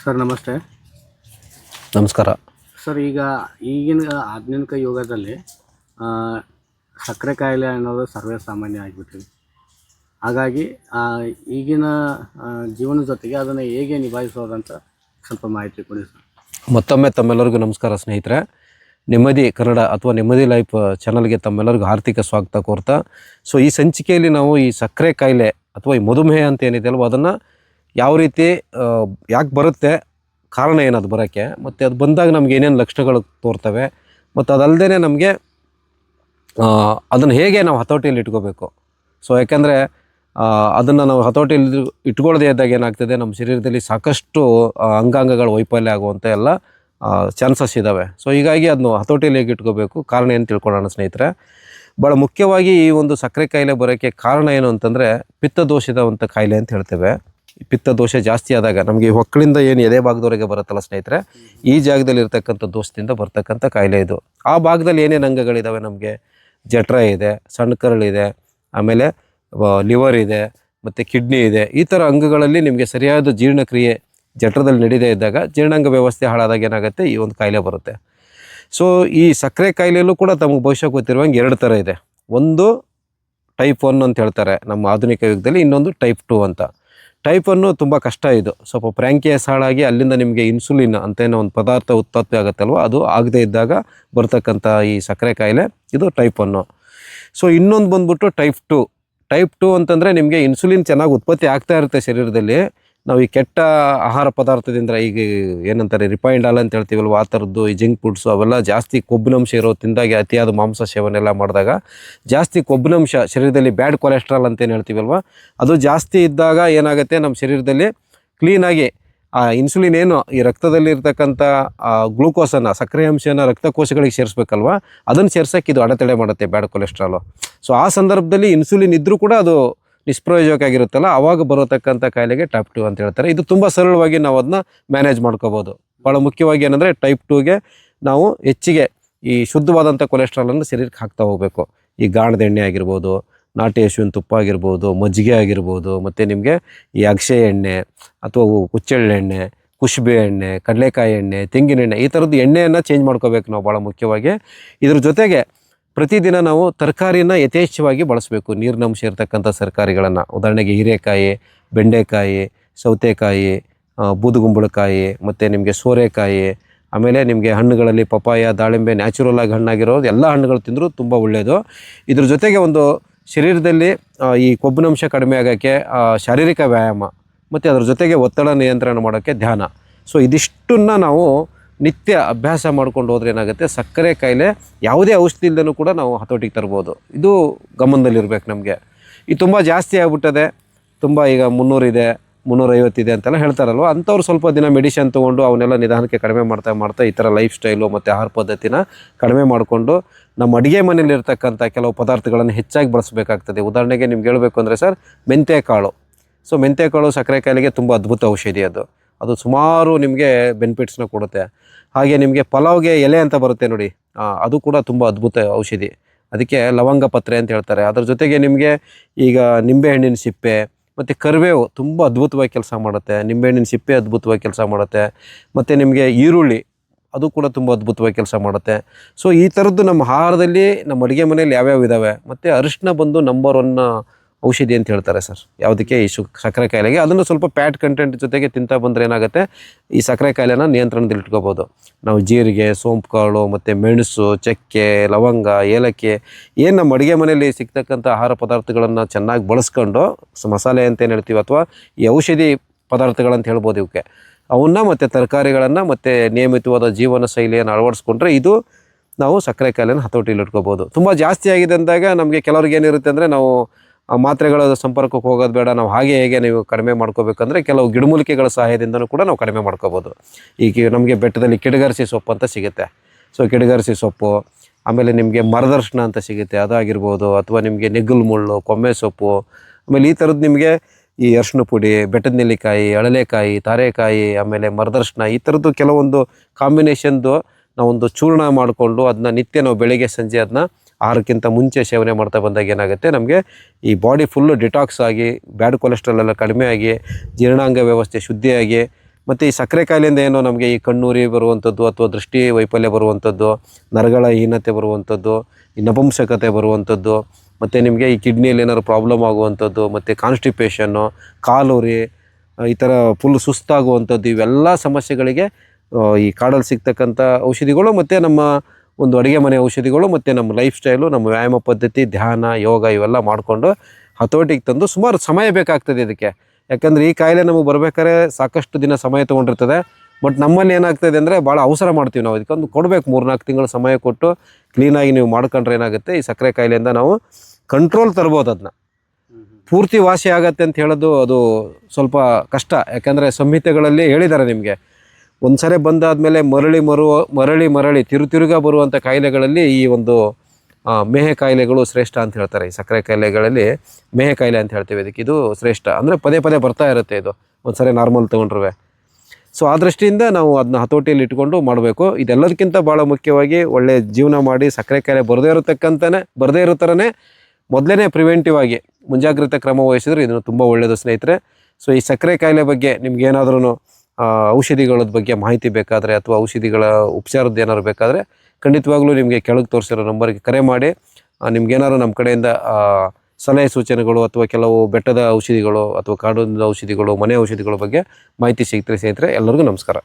Sir ನಮಸ್ತೆ. ನಮಸ್ಕಾರ. Sir ಈಗ ಈಗಿನ ಆಧುನಿಕ ಯುಗದಲ್ಲಿ ಸಕ್ಕರೆ ಕಾಯಿಲೆ ಅನ್ನೋದು ಸರ್ವೇ ಸಾಮಾನ್ಯ ಆಗಿಬಿಟ್ಟಿದೆ. ಹಾಗಾಗಿ ಈಗಿನ ಜೀವನದ ಜೊತೆಗೆ ಅದನ್ನು ಹೇಗೆ ನಿಭಾಯಿಸೋದಂತ ಸ್ವಲ್ಪ ಮಾಹಿತಿ ಕೊಡಿ ಸರ್. ಮತ್ತೊಮ್ಮೆ ತಮ್ಮೆಲ್ಲರಿಗೂ ನಮಸ್ಕಾರ ಸ್ನೇಹಿತರೆ. ನೆಮ್ಮದಿ ಕನ್ನಡ ಅಥವಾ ನೆಮ್ಮದಿ ಲೈಫ್ ಚಾನಲ್ಗೆ ತಮ್ಮೆಲ್ಲರಿಗೂ ಆರ್ಥಿಕ ಸ್ವಾಗತ ಕೋರ್ತಾ. ಸೊ ಈ ಸಂಚಿಕೆಯಲ್ಲಿ ನಾವು ಈ ಸಕ್ಕರೆ ಕಾಯಿಲೆ ಅಥವಾ ಈ ಮಧುಮೇಹ ಅಂತ ಏನಿದೆ ಅಲ್ವ ಅದನ್ನು ಯಾವ ರೀತಿ ಯಾಕೆ ಬರುತ್ತೆ, ಕಾರಣ ಏನದು ಬರೋಕ್ಕೆ, ಮತ್ತು ಅದು ಬಂದಾಗ ನಮ್ಗೆ ಏನೇನು ಲಕ್ಷಣಗಳು ತೋರ್ತವೆ, ಮತ್ತು ಅದಲ್ಲದೆ ನಮಗೆ ಅದನ್ನು ಹೇಗೆ ನಾವು ಹತೋಟಿಯಲ್ಲಿ ಇಟ್ಕೋಬೇಕು. ಸೊ ಯಾಕೆಂದರೆ ಅದನ್ನು ನಾವು ಹತೋಟಿಯಲ್ಲಿ ಇಟ್ಕೊಳ್ಳದೆ ಇದ್ದಾಗ ಏನಾಗ್ತದೆ, ನಮ್ಮ ಶರೀರದಲ್ಲಿ ಸಾಕಷ್ಟು ಅಂಗಾಂಗಗಳು ವೈಫಲ್ಯ ಆಗುವಂಥ ಎಲ್ಲ ಚಾನ್ಸಸ್ ಇದ್ದಾವೆ ಸೊ ಹೀಗಾಗಿ ಅದನ್ನು ಹತೋಟಿಯಲ್ಲಿ ಹೇಗೆ ಇಟ್ಕೋಬೇಕು, ಕಾರಣ ಏನು ತಿಳ್ಕೊಳ್ಳೋಣ ಸ್ನೇಹಿತರೆ. ಭಾಳ ಮುಖ್ಯವಾಗಿ ಈ ಒಂದು ಸಕ್ಕರೆ ಕಾಯಿಲೆ ಬರೋಕ್ಕೆ ಕಾರಣ ಏನು ಅಂತಂದರೆ, ಪಿತ್ತದೋಷದ ಕಾಯಿಲೆ ಅಂತ ಹೇಳ್ತೇವೆ. ಈ ಪಿತ್ತದೋಷ ಜಾಸ್ತಿ ಆದಾಗ ನಮಗೆ ಹೊಕ್ಕಳಿಂದ ಏನು ಎದೆ ಭಾಗದವರೆಗೆ ಬರುತ್ತಲ್ಲ ಸ್ನೇಹಿತರೆ, ಈ ಜಾಗದಲ್ಲಿ ಇರ್ತಕ್ಕಂಥ ದೋಷದಿಂದ ಬರ್ತಕ್ಕಂಥ ಕಾಯಿಲೆ ಇದು. ಆ ಭಾಗದಲ್ಲಿ ಏನೇನು ಅಂಗಗಳಿದ್ದಾವೆ ನಮಗೆ? ಜಠರ ಇದೆ, ಸಣ್ಣ ಕರಳಿದೆ ಆಮೇಲೆ ಲಿವರ್ ಇದೆ, ಮತ್ತು ಕಿಡ್ನಿ ಇದೆ. ಈ ಥರ ಅಂಗಗಳಲ್ಲಿ ನಿಮಗೆ ಸರಿಯಾದ ಜೀರ್ಣಕ್ರಿಯೆ ಜಠರದಲ್ಲಿ ನಡೀದೇ ಇದ್ದಾಗ ಜೀರ್ಣಾಂಗ ವ್ಯವಸ್ಥೆ ಹಾಳಾದಾಗ ಏನಾಗುತ್ತೆ? ಈ ಒಂದು ಕಾಯಿಲೆ ಬರುತ್ತೆ. ಸೊ ಈ ಸಕ್ಕರೆ ಕಾಯಿಲೆಯಲ್ಲೂ ಕೂಡ ತಮಗೆ ಭವಿಷ್ಯ ಗೊತ್ತಿರುವಂಗೆ ಎರಡು ಥರ ಇದೆ. ಒಂದು ಟೈಪ್ ಒನ್ ಅಂತ ಹೇಳ್ತಾರೆ ನಮ್ಮ ಆಧುನಿಕ ಯುಗದಲ್ಲಿ, ಇನ್ನೊಂದು ಟೈಪ್ ಟು ಅಂತ. ಟೈಪ್ ಅನ್ನು ತುಂಬ ಕಷ್ಟ ಇದು. ಸ್ವಲ್ಪ ಪ್ರ್ಯಾಂಕಿಯಸ್ ಹಾಳಾಗಿ ಅಲ್ಲಿಂದ ನಿಮಗೆ ಇನ್ಸುಲಿನ್ ಅಂತ ಏನೋ ಒಂದು ಪದಾರ್ಥ ಉತ್ಪತ್ತಿ ಆಗುತ್ತಲ್ವ? ಅದು ಆಗದೇ ಇದ್ದಾಗ ಬರ್ತಕ್ಕಂಥ ಈ ಸಕ್ಕರೆ ಕಾಯಿಲೆ, ಇದು ಟೈಪ್ ಒನ್ನು ಸೊ, ಇನ್ನೊಂದು ಬಂದ್ಬಿಟ್ಟು ಟೈಪ್ ಟು. ಟೈಪ್ ಟು ಅಂತಂದರೆ ನಿಮಗೆ ಇನ್ಸುಲಿನ್ ಚೆನ್ನಾಗಿ ಉತ್ಪತ್ತಿ ಆಗ್ತಾ ಇರುತ್ತೆ ಶರೀರದಲ್ಲಿ. ನಾವು ಈ ಕೆಟ್ಟ ಆಹಾರ ಪದಾರ್ಥದಿಂದ ಈಗ ಏನಂತಾರೆ ರಿಫೈನ್ಡ್ ಆಲ್ ಅಂತ ಹೇಳ್ತೀವಲ್ವ? ಆ ಥರದ್ದು ಈ ಜಂಕ್ ಫುಡ್ಸು ಅವೆಲ್ಲ ಜಾಸ್ತಿ ಕೊಬ್ಬಿನಂಶ ಇರೋ, ತಿಂದಾಗಿ ಅತಿಯಾದ ಮಾಂಸ ಸೇವನೆ ಎಲ್ಲ ಮಾಡಿದಾಗ ಜಾಸ್ತಿ ಕೊಬ್ಬಿನಂಶ ಶರೀರದಲ್ಲಿ ಬ್ಯಾಡ್ ಕೊಲೆಸ್ಟ್ರಾಲ್ ಅಂತ ಏನು ಹೇಳ್ತೀವಲ್ವ? ಅದು ಜಾಸ್ತಿ ಇದ್ದಾಗ ಏನಾಗುತ್ತೆ? ನಮ್ಮ ಶರೀರದಲ್ಲಿ ಕ್ಲೀನಾಗಿ ಆ ಇನ್ಸುಲಿನ್ ಏನು ಈ ರಕ್ತದಲ್ಲಿ ಇರ್ತಕ್ಕಂಥ ಗ್ಲೂಕೋಸನ್ನು ಸಕ್ಕರೆ ಅಂಶನ ರಕ್ತಕೋಶಗಳಿಗೆ ಸೇರಿಸ್ಬೇಕಲ್ವ? ಅದನ್ನು ಸೇರ್ಸೋಕ್ಕೆ ಇದು ಅಡೆತಡೆ ಮಾಡುತ್ತೆ ಬ್ಯಾಡ್ ಕೊಲೆಸ್ಟ್ರಾಲು ಸೊ ಆ ಸಂದರ್ಭದಲ್ಲಿ ಇನ್ಸುಲಿನ್ ಇದ್ದರೂ ಕೂಡ ಅದು ನಿಷ್ಪ್ರಯೋಜಕ ಆಗಿರುತ್ತಲ್ಲ ಅವಾಗ ಬರತಕ್ಕಂಥ ಕಾಯಿಲೆಗೆ ಟೈಪ್ ಟು ಅಂತ ಹೇಳ್ತಾರೆ. ಇದು ತುಂಬ ಸರಳವಾಗಿ ನಾವು ಅದನ್ನ ಮ್ಯಾನೇಜ್ ಮಾಡ್ಕೋಬೋದು. ಭಾಳ ಮುಖ್ಯವಾಗಿ ಏನಂದರೆ ಟೈಪ್ ಟೂಗೆ ನಾವು ಹೆಚ್ಚಿಗೆ ಈ ಶುದ್ಧವಾದಂಥ ಕೊಲೆಸ್ಟ್ರಾಲನ್ನು ಶರೀರಕ್ಕೆ ಹಾಕ್ತಾ ಹೋಗಬೇಕು. ಈ ಗಾಣದ ಎಣ್ಣೆ ಆಗಿರ್ಬೋದು, ನಾಟಿ ಹಸುವಿನ ತುಪ್ಪ ಆಗಿರ್ಬೋದು, ಮಜ್ಜಿಗೆ ಆಗಿರ್ಬೋದು, ಮತ್ತು ನಿಮಗೆ ಈ ಅಕ್ಷಯ ಎಣ್ಣೆ ಅಥವಾ ಹುಚ್ಚೆಳ್ಳೆ ಎಣ್ಣೆ, ಕುಷ್ಬೆ ಎಣ್ಣೆ, ಕಡಲೆಕಾಯಿ ಎಣ್ಣೆ, ತೆಂಗಿನ ಎಣ್ಣೆ ಈ ಥರದ್ದು ಎಣ್ಣೆಯನ್ನು ಚೇಂಜ್ ಮಾಡ್ಕೋಬೇಕು ನಾವು ಭಾಳ ಮುಖ್ಯವಾಗಿ. ಇದ್ರ ಜೊತೆಗೆ ಪ್ರತಿದಿನ ನಾವು ತರಕಾರಿನ ಯಥೇಚ್ಛವಾಗಿ ಬಳಸಬೇಕು. ನೀರಿನಂಶ ಇರತಕ್ಕಂಥ ತರಕಾರಿಗಳನ್ನು. ಉದಾಹರಣೆಗೆ ಹೀರೆಕಾಯಿ, ಬೆಂಡೆಕಾಯಿ, ಸೌತೆಕಾಯಿ ಬೂದುಗುಂಬಳಕಾಯಿ, ಮತ್ತು ನಿಮಗೆ ಸೋರೆಕಾಯಿ, ಆಮೇಲೆ ನಿಮಗೆ ಹಣ್ಣುಗಳಲ್ಲಿ ಪಪಾಯ ದಾಳಿಂಬೆ ನ್ಯಾಚುರಲ್ ಆಗಿ ಹಣ್ಣಾಗಿರೋದು ಎಲ್ಲ ಹಣ್ಣುಗಳು ತಿಂದರೂ ತುಂಬ ಒಳ್ಳೆಯದು ಇದ್ರ ಜೊತೆಗೆ ಒಂದು ಶರೀರದಲ್ಲಿ ಈ ಕೊಬ್ಬಿನಂಶ ಕಡಿಮೆ ಆಗೋಕ್ಕೆ ಶಾರೀರಿಕ ವ್ಯಾಯಾಮ, ಮತ್ತು ಅದ್ರ ಜೊತೆಗೆ ಒತ್ತಡ ನಿಯಂತ್ರಣ ಮಾಡೋಕ್ಕೆ ಧ್ಯಾನ. ಸೊ ಇದಿಷ್ಟನ್ನು ನಾವು ನಿತ್ಯ ಅಭ್ಯಾಸ ಮಾಡ್ಕೊಂಡು ಹೋದ್ರೆ ಏನಾಗುತ್ತೆ? ಸಕ್ಕರೆ ಕಾಯಿಲೆ ಯಾವುದೇ ಔಷಧಿ ಇಲ್ಲದೂ ಕೂಡ ನಾವು ಹತೋಟಿಗೆ ತರ್ಬೋದು. ಇದು ಗಮನದಲ್ಲಿರ್ಬೇಕು ನಮಗೆ. ಇದು ತುಂಬ ಜಾಸ್ತಿ ಆಗ್ಬಿಟ್ಟದೆ. ತುಂಬ ಈಗ ಮುನ್ನೂರಿದೆ, ಮುನ್ನೂರೈವತ್ತಿದೆ ಅಂತೆಲ್ಲ ಹೇಳ್ತಾರಲ್ವ? ಅಂಥವ್ರು ಸ್ವಲ್ಪ ದಿನ ಮೆಡಿಷನ್ ತೊಗೊಂಡು ಅವನ್ನೆಲ್ಲ ನಿಧಾನಕ್ಕೆ ಕಡಿಮೆ ಮಾಡ್ತಾ ಮಾಡ್ತಾ ಈ ಥರ ಲೈಫ್ ಸ್ಟೈಲು ಮತ್ತು ಆಹಾರ ಪದ್ಧತಿನ ಕಡಿಮೆ ಮಾಡಿಕೊಂಡು ನಮ್ಮ ಅಡುಗೆ ಮನೆಯಲ್ಲಿರ್ತಕ್ಕಂಥ ಕೆಲವು ಪದಾರ್ಥಗಳನ್ನು ಹೆಚ್ಚಾಗಿ ಬಳಸಬೇಕಾಗ್ತದೆ. ಉದಾಹರಣೆಗೆ ನಿಮ್ಗೆ ಹೇಳಬೇಕು ಅಂದರೆ ಸರ್, ಮೆಂತ್ಯ ಕಾಳು. ಸೊ, ಮೆಂತ್ಯ ಕಾಳು ಸಕ್ಕರೆ ಕಾಯಿಲೆಗೆ ತುಂಬ ಅದ್ಭುತ ಔಷಧಿ ಅದು. ಅದು ಸುಮಾರು ನಿಮಗೆ ಬೆನಿಫಿಟ್ಸ್ನ ಕೊಡುತ್ತೆ. ಹಾಗೆ ನಿಮಗೆ ಪಲಾವ್ಗೆ ಎಲೆ ಅಂತ ಬರುತ್ತೆ ನೋಡಿ. ಅದು ಕೂಡ ತುಂಬ ಅದ್ಭುತ ಔಷಧಿ. ಅದಕ್ಕೆ ಲವಂಗ ಪತ್ರೆ ಅಂತ ಹೇಳ್ತಾರೆ. ಅದ್ರ ಜೊತೆಗೆ ನಿಮಗೆ ಈಗ ನಿಂಬೆಹಣ್ಣಿನ ಸಿಪ್ಪೆ, ಮತ್ತು ಕರಿಬೇವು ತುಂಬ ಅದ್ಭುತವಾಗಿ ಕೆಲಸ ಮಾಡುತ್ತೆ. ನಿಂಬೆಹಣ್ಣಿನ ಸಿಪ್ಪೆ ಅದ್ಭುತವಾಗಿ ಕೆಲಸ ಮಾಡುತ್ತೆ. ಮತ್ತು ನಿಮಗೆ ಈರುಳ್ಳಿ, ಅದು ಕೂಡ ತುಂಬ ಅದ್ಭುತವಾಗಿ ಕೆಲಸ ಮಾಡುತ್ತೆ. ಸೊ ಈ ಥರದ್ದು ನಮ್ಮ ಆಹಾರದಲ್ಲಿ, ನಮ್ಮ ಅಡುಗೆ ಮನೆಯಲ್ಲಿ ಯಾವ್ಯಾವ ಇದ್ದಾವೆ ಮತ್ತು ಅರಿಶಿನ ಬಂದು ನಂಬರ್ ಒನ್ ಔಷಧಿ ಅಂತ ಹೇಳ್ತಾರೆ ಸರ್. ಯಾವುದಕ್ಕೆ ಈ ಶು ಸಕ್ಕರೆ ಕಾಯಿಲೆಗೆ ಅದನ್ನು ಸ್ವಲ್ಪ ಪ್ಯಾಟ್ ಕಂಟೆಂಟ್ ಜೊತೆಗೆ ತಿಂತಾ ಬಂದರೆ ಏನಾಗುತ್ತೆ? ಈ ಸಕ್ಕರೆ ಕಾಯಿಲೆನ ನಿಯಂತ್ರಣದಲ್ಲಿ ಇಟ್ಕೋಬೋದು. ನಾವು ಜೀರಿಗೆ ಸೋಂಪು ಕಾಳು ಮತ್ತು ಮೆಣಸು, ಚಕ್ಕೆ, ಲವಂಗ, ಏಲಕ್ಕಿ ಏನು ನಮ್ಮ ಅಡುಗೆ ಮನೆಯಲ್ಲಿ ಸಿಗ್ತಕ್ಕಂಥ ಆಹಾರ ಪದಾರ್ಥಗಳನ್ನು ಚೆನ್ನಾಗಿ ಬಳಸ್ಕೊಂಡು ಮಸಾಲೆ ಅಂತ ಏನು ಹೇಳ್ತೀವಿ ಅಥವಾ ಈ ಔಷಧಿ ಪದಾರ್ಥಗಳಂತ ಹೇಳ್ಬೋದು ಇವಕ್ಕೆ. ಅವನ್ನ ಮತ್ತು ತರಕಾರಿಗಳನ್ನು ಮತ್ತು ನಿಯಮಿತವಾದ ಜೀವನ ಶೈಲಿಯನ್ನು ಅಳವಡಿಸ್ಕೊಂಡ್ರೆ ಇದು ನಾವು ಸಕ್ಕರೆ ಕಾಯಿಲೆನ ಹತೋಟಿಯಲ್ಲಿ ಇಟ್ಕೋಬೋದು. ತುಂಬ ಜಾಸ್ತಿ ಆಗಿದೆ ಅಂದಾಗ ನಮಗೆ ಕೆಲವ್ರಿಗೆ ಏನಿರುತ್ತೆ ಅಂದರೆ ನಾವು ಆ ಮಾತ್ರೆಗಳ ಸಂಪರ್ಕಕ್ಕೆ ಹೋಗೋದು ಬೇಡ. ನಾವು ಹಾಗೆ ಹೇಗೆ ನೀವು ಕಡಿಮೆ ಮಾಡ್ಕೋಬೇಕಂದ್ರೆ ಕೆಲವು ಗಿಡಮೂಲಿಕೆಗಳ ಸಹಾಯದಿಂದನೂ ಕೂಡ ನಾವು ಕಡಿಮೆ ಮಾಡ್ಕೋಬೋದು. ಈಗ ನಮಗೆ ಬೆಟ್ಟದಲ್ಲಿ ಕಿಡಗರ್ಸಿ ಸೊಪ್ಪು ಅಂತ ಸಿಗುತ್ತೆ. ಸೊ ಕಿಡಗರ್ಸಿ ಸೊಪ್ಪು, ಆಮೇಲೆ ನಿಮಗೆ ಮರದರ್ಶನ ಅಂತ ಸಿಗುತ್ತೆ. ಅದಾಗಿರ್ಬೋದು, ಅಥವಾ ನಿಮಗೆ ನೆಗ್ಗಲ್ ಮುಳ್ಳು, ಕೊಮ್ಮೆ ಸೊಪ್ಪು, ಆಮೇಲೆ ಈ ಥರದ್ದು ನಿಮಗೆ ಈ ಅರ್ಶಿನ ಪುಡಿ, ಬೆಟ್ಟದ ನೆಲ್ಲಿಕಾಯಿ, ಅಳಲೆಕಾಯಿ, ತಾರೆಕಾಯಿ, ಆಮೇಲೆ ಮರದರ್ಶನ ಈ ಥರದ್ದು ಕೆಲವೊಂದು ಕಾಂಬಿನೇಷನ್ದು ನಾವೊಂದು ಚೂರ್ಣ ಮಾಡಿಕೊಂಡು ಅದನ್ನ ನಿತ್ಯ ನಾವು ಬೆಳಗ್ಗೆ ಸಂಜೆ ಅದನ್ನ ಆಹಾರಕ್ಕಿಂತ ಮುಂಚೆ ಸೇವನೆ ಮಾಡ್ತಾ ಬಂದಾಗ ಏನಾಗುತ್ತೆ? ನಮಗೆ ಈ ಬಾಡಿ ಫುಲ್ಲು ಡಿಟಾಕ್ಸ್ ಆಗಿ ಬ್ಯಾಡ್ ಕೊಲೆಸ್ಟ್ರಾಲ್ ಎಲ್ಲ ಕಡಿಮೆ ಆಗಿ, ಜೀರ್ಣಾಂಗ ವ್ಯವಸ್ಥೆ ಶುದ್ಧಿಯಾಗಿ ಮತ್ತು ಈ ಸಕ್ಕರೆ ಕಾಯಿಲೆಯಿಂದ ಏನೋ ನಮಗೆ ಈ ಕಣ್ಣೂರಿ ಬರುವಂಥದ್ದು ಅಥವಾ ದೃಷ್ಟಿ ವೈಫಲ್ಯ ಬರುವಂಥದ್ದು, ನರಗಳ ಹೀನತೆ ಬರುವಂಥದ್ದು, ಈ ನಪುಂಸಕತೆ ಬರುವಂಥದ್ದು, ಮತ್ತು ನಿಮಗೆ ಈ ಕಿಡ್ನಿಯಲ್ಲಿ ಏನಾದ್ರು ಪ್ರಾಬ್ಲಮ್ ಆಗುವಂಥದ್ದು, ಮತ್ತು ಕಾನ್ಸ್ಟಿಪೇಷನ್ನು ಕಾಲುರಿ, ಈ ಥರ ಫುಲ್ ಸುಸ್ತಾಗುವಂಥದ್ದು, ಇವೆಲ್ಲ ಸಮಸ್ಯೆಗಳಿಗೆ ಈ ಕಾಡಲ್ಲಿ ಸಿಗ್ತಕ್ಕಂಥ ಔಷಧಿಗಳು ಮತ್ತು ನಮ್ಮ ಒಂದು ಅಡುಗೆ ಮನೆ ಔಷಧಿಗಳು ಮತ್ತು ನಮ್ಮ ಲೈಫ್ ಸ್ಟೈಲು ನಮ್ಮ ವ್ಯಾಯಾಮ ಪದ್ಧತಿ, ಧ್ಯಾನ, ಯೋಗ ಇವೆಲ್ಲ ಮಾಡಿಕೊಂಡು ಹತೋಟಿಗೆ ತಂದು ಸುಮಾರು ಸಮಯ ಬೇಕಾಗ್ತದೆ ಇದಕ್ಕೆ. ಯಾಕಂದರೆ ಈ ಕಾಯಿಲೆ ನಮಗೆ ಬರ್ಬೇಕಾದ್ರೆ ಸಾಕಷ್ಟು ದಿನ ಸಮಯ ತೊಗೊಂಡಿರ್ತದೆ. ಬಟ್ ನಮ್ಮಲ್ಲಿ ಏನಾಗ್ತದೆ ಅಂದರೆ ಭಾಳ ಅವಸರ ಮಾಡ್ತೀವಿ ನಾವು. ಇದಕ್ಕೊಂದು ಕೊಡಬೇಕು, ಮೂರ್ನಾಲ್ಕು ತಿಂಗಳು ಸಮಯ ಕೊಟ್ಟು ಕ್ಲೀನಾಗಿ ನೀವು ಮಾಡ್ಕೊಂಡ್ರೆ ಏನಾಗುತ್ತೆ? ಈ ಸಕ್ಕರೆ ಕಾಯಿಲೆಯಿಂದ ನಾವು ಕಂಟ್ರೋಲ್ ತರ್ಬೋದು ಅದನ್ನ ಪೂರ್ತಿ ವಾಸಿ ಆಗತ್ತೆ ಅಂತ ಹೇಳೋದು ಅದು ಸ್ವಲ್ಪ ಕಷ್ಟ. ಯಾಕಂದರೆ ಸಂಹಿತೆಗಳಲ್ಲಿ ಹೇಳಿದ್ದಾರೆ ನಿಮಗೆ. ಒಂದ್ಸರಿ ಬಂದಾದಮೇಲೆ ಮರಳಿ ಮರು, ಮರಳಿ ಮರಳಿ ತಿರು ತಿರುಗ ಬರುವಂಥ ಕಾಯಿಲೆಗಳಲ್ಲಿ ಈ ಒಂದು ಮೇಹೆ ಕಾಯಿಲೆಗಳು ಶ್ರೇಷ್ಠ ಅಂತ ಹೇಳ್ತಾರೆ. ಈ ಸಕ್ಕರೆ ಕಾಯಿಲೆಗಳಲ್ಲಿ ಮೇಹೆ ಕಾಯಿಲೆ ಅಂತ ಹೇಳ್ತೀವಿ ಇದಕ್ಕೆ. ಇದು ಶ್ರೇಷ್ಠ. ಅಂದರೆ ಪದೇ ಪದೇ ಬರ್ತಾ ಇರುತ್ತೆ ಇದು. ಒಂದ್ಸರಿ ನಾರ್ಮಲ್ ತೊಗೊಂಡ್ರೆ ಸೊ, ಆ ದೃಷ್ಟಿಯಿಂದ ನಾವು ಅದನ್ನ ಹತೋಟಿಯಲ್ಲಿ ಇಟ್ಕೊಂಡು ಮಾಡಬೇಕು. ಇದೆಲ್ಲದಕ್ಕಿಂತ ಭಾಳ ಮುಖ್ಯವಾಗಿ ಒಳ್ಳೆ ಜೀವನ ಮಾಡಿ ಸಕ್ಕರೆ ಕಾಯಿಲೆ ಬರದೇ ಇರತಕ್ಕಂತನೇ, ಬರದೇ ಇರೋ ಥರನೇ ಮೊದಲೇ ಪ್ರಿವೆಂಟಿವ್ ಆಗಿ ಮುಂಜಾಗ್ರತೆ ಕ್ರಮ ವಹಿಸಿದ್ರೆ ಇದನ್ನು ತುಂಬ ಒಳ್ಳೆಯದು ಸ್ನೇಹಿತರೆ. ಸೊ, ಈ ಸಕ್ಕರೆ ಕಾಯಿಲೆ ಬಗ್ಗೆ ನಿಮ್ಗೆ ಏನಾದ್ರೂ ಔಷಧಿಗಳ ಬಗ್ಗೆ ಮಾಹಿತಿ ಬೇಕಾದರೆ ಅಥವಾ ಔಷಧಿಗಳ ಉಪಚಾರದ ಏನಾದ್ರು ಬೇಕಾದರೆ ಖಂಡಿತವಾಗ್ಲೂ ನಿಮಗೆ ಕೆಳಗೆ ತೋರಿಸಿರೋ ನಂಬರ್ಗೆ ಕರೆ ಮಾಡಿ. ನಿಮ್ಗೇನಾದ್ರು ನಮ್ಮ ಕಡೆಯಿಂದ ಸಲಹೆ ಸೂಚನೆಗಳು ಅಥವಾ ಕೆಲವು ಬೆಟ್ಟದ ಔಷಧಿಗಳು ಅಥವಾ ಕಾಡಿನ ಔಷಧಿಗಳು, ಮನೆ ಔಷಧಿಗಳ ಬಗ್ಗೆ ಮಾಹಿತಿ ಸಿಗ್ತಾರೆ ಸ್ನೇಹಿತರೆ, ಎಲ್ಲರಿಗೂ ನಮಸ್ಕಾರ.